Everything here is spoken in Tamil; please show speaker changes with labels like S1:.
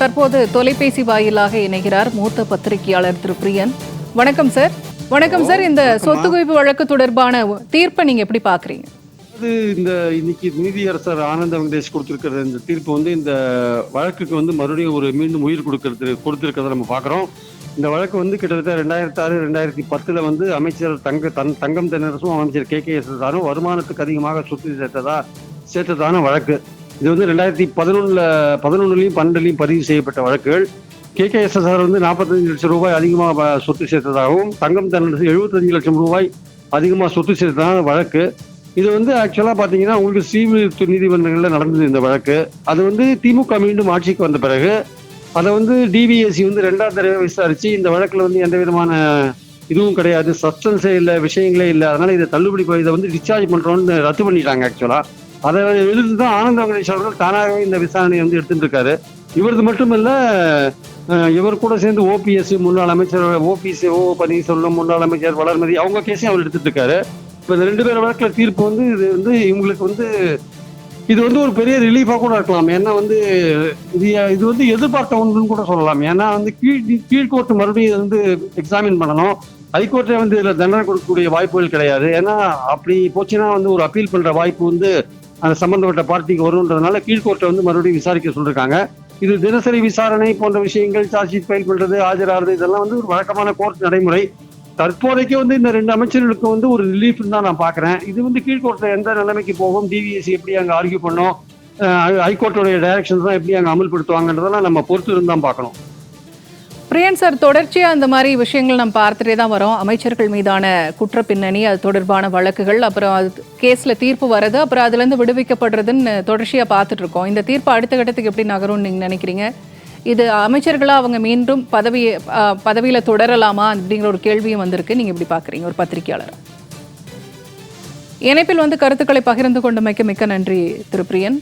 S1: தற்போது தொலைபேசி வாயிலாக இணைகிறார் மூத்த பத்திரிகையாளர் திரு பிரியன். வணக்கம் சார். வணக்கம் சார். இந்த சொத்து குவிப்பு வழக்கு தொடர்பான தீர்ப்பை நீங்க எப்படி பாக்குறீங்க
S2: அது இந்த இன்னைக்கு நீதியரசர் ஆனந்த வெங்கடேஷ் கொடுத்திருக்கிற இந்த தீர்ப்பு வந்து இந்த வழக்குக்கு வந்து மறுபடியும் ஒரு மீண்டும் உயிர் கொடுக்கறது கொடுத்திருக்கிறத நம்ம பார்க்குறோம். இந்த வழக்கு வந்து கிட்டத்தட்ட ரெண்டாயிரத்தி ஆறு ரெண்டாயிரத்தி பத்துல வந்து அமைச்சர் தங்க தன் தங்கம் தென்னரசும் அமைச்சர் கே கே எஸ் தாரும் வருமானத்துக்கு அதிகமாக சொத்து சேர்த்ததா சேர்த்ததான வழக்கு. இது வந்து ரெண்டாயிரத்தி பதினொன்றில் பதினொன்றுலையும் பன்னெண்டுலையும் பதிவு செய்யப்பட்ட வழக்குகள். கே கே எஸ் வந்து நாற்பத்தஞ்சு லட்சம் ரூபாய் அதிகமாக சொத்து சேர்த்ததாகவும் தங்கம் தன்னரசு எழுபத்தஞ்சு லட்சம் ரூபாய் அதிகமாக சொத்து சேர்த்ததான வழக்கு. இது வந்து ஆக்சுவலாக பார்த்தீங்கன்னா உங்களுக்கு ஸ்ரீவில்லிபுத்தூர் நீதிமன்றங்களில் நடந்தது இந்த வழக்கு. அது வந்து திமுக மீண்டும் ஆட்சிக்கு வந்த பிறகு அதை வந்து டிவிஎஸ்சி வந்து ரெண்டாவது தடவை விசாரித்து இந்த வழக்கில் வந்து எந்த விதமான இதுவும் கிடையாது சஸ்டன்ஸே இல்லை விஷயங்களே இல்லை அதனால் இதை தள்ளுபடி இதை வந்து டிஸ்சார்ஜ் பண்ணுறோன்னு ரத்து பண்ணிட்டாங்க ஆக்சுவலாக அதை எதிர்த்து தான் ஆனந்த வெங்கடேஷ் அவர்கள் தானாகவே இந்த விசாரணையை வந்து எடுத்துட்டு இருக்காரு. இவரது மட்டுமல்ல இவர் கூட சேர்ந்து ஓபிஎஸ் முன்னாள் அமைச்சர் ஓபிஎஸ் ஓ பன்னீர்செல்வம் முன்னாள் அமைச்சர் வளர்மதி அவங்க கேஸையும் அவர் எடுத்துட்டு இருக்காரு. இப்போ இந்த ரெண்டு பேர் வழக்கில் தீர்ப்பு வந்து இது வந்து இவங்களுக்கு வந்து இது வந்து ஒரு பெரிய ரிலீஃபாக கூட இருக்கலாம். ஏன்னா வந்து இது இது வந்து எதிர்பார்த்த ஒன்றுன்னு கூட சொல்லலாம். ஏன்னா வந்து கீழ் கீழ்கோர்ட்டு மறுபடியும் வந்து எக்ஸாமின் பண்ணணும். ஹைகோர்ட்டே வந்து இதில் தண்டனை கொடுக்கக்கூடிய வாய்ப்புகள் கிடையாது. ஏன்னா அப்படி போச்சுன்னா வந்து ஒரு அப்பீல் பண்ணுற வாய்ப்பு வந்து அந்த சம்பந்தப்பட்ட பார்ட்டிக்கு வரும்ன்றதுனால கீழ்கோர்ட்டை வந்து மறுபடியும் விசாரிக்க சொல்லியிருக்காங்க இது தினசரி விசாரணை போன்ற விஷயங்கள் சார்ஜ் ஷீட் ஃபைல் பண்ணுறது ஆஜராகிறது இதெல்லாம் வந்து ஒரு வழக்கமான கோர்ட் நடைமுறை. தற்போதைக்கு வந்து இந்த ரெண்டு அமைச்சர்களுக்கு வந்து ஒரு ரிலீஃப்னு தான் நான் பார்க்குறேன். இது வந்து கீழ்கோர்ட்டில் எந்த நிலைமைக்கு போகும் டிவிஎஸ்சி எப்படி அங்கே ஆர்கியூ பண்ணோம் ஹைகோர்ட்டோடைய டைரக்ஷன்ஸ் தான் எப்படி அங்கே அமல்படுத்துவாங்கன்றதெல்லாம் நம்ம பொறுத்து இருந்தால் பார்க்கணும்.
S1: பிரியன் சார் தொடர்ச்சியாக அந்த மாதிரி விஷயங்கள் நம்ம பார்த்துட்டே தான் வரோம். அமைச்சர்கள் மீதான குற்ற பின்னணி அது தொடர்பான வழக்குகள் அப்புறம் அது கேஸில் தீர்ப்பு வர்றது அப்புறம் அதுலேருந்து விடுவிக்கப்படுறதுன்னு தொடர்ச்சியாக பார்த்துட்டு இருக்கோம் இந்த தீர்ப்பு அடுத்த கட்டத்துக்கு எப்படி நகரும்னு நீங்கள் நினைக்கிறீங்க? இது அமைச்சர்களாக அவங்க மீண்டும் பதவி பதவியில் தொடரலாமா அப்படிங்கிற ஒரு கேள்வியும் வந்திருக்கு. நீங்கள் எப்படி பார்க்குறீங்க? ஒரு பத்திரிகையாளர் இணைப்பில் வந்து கருத்துக்களை பகிர்ந்து கொண்டமைக்கு மிக்க நன்றி திரு. பிரியன்.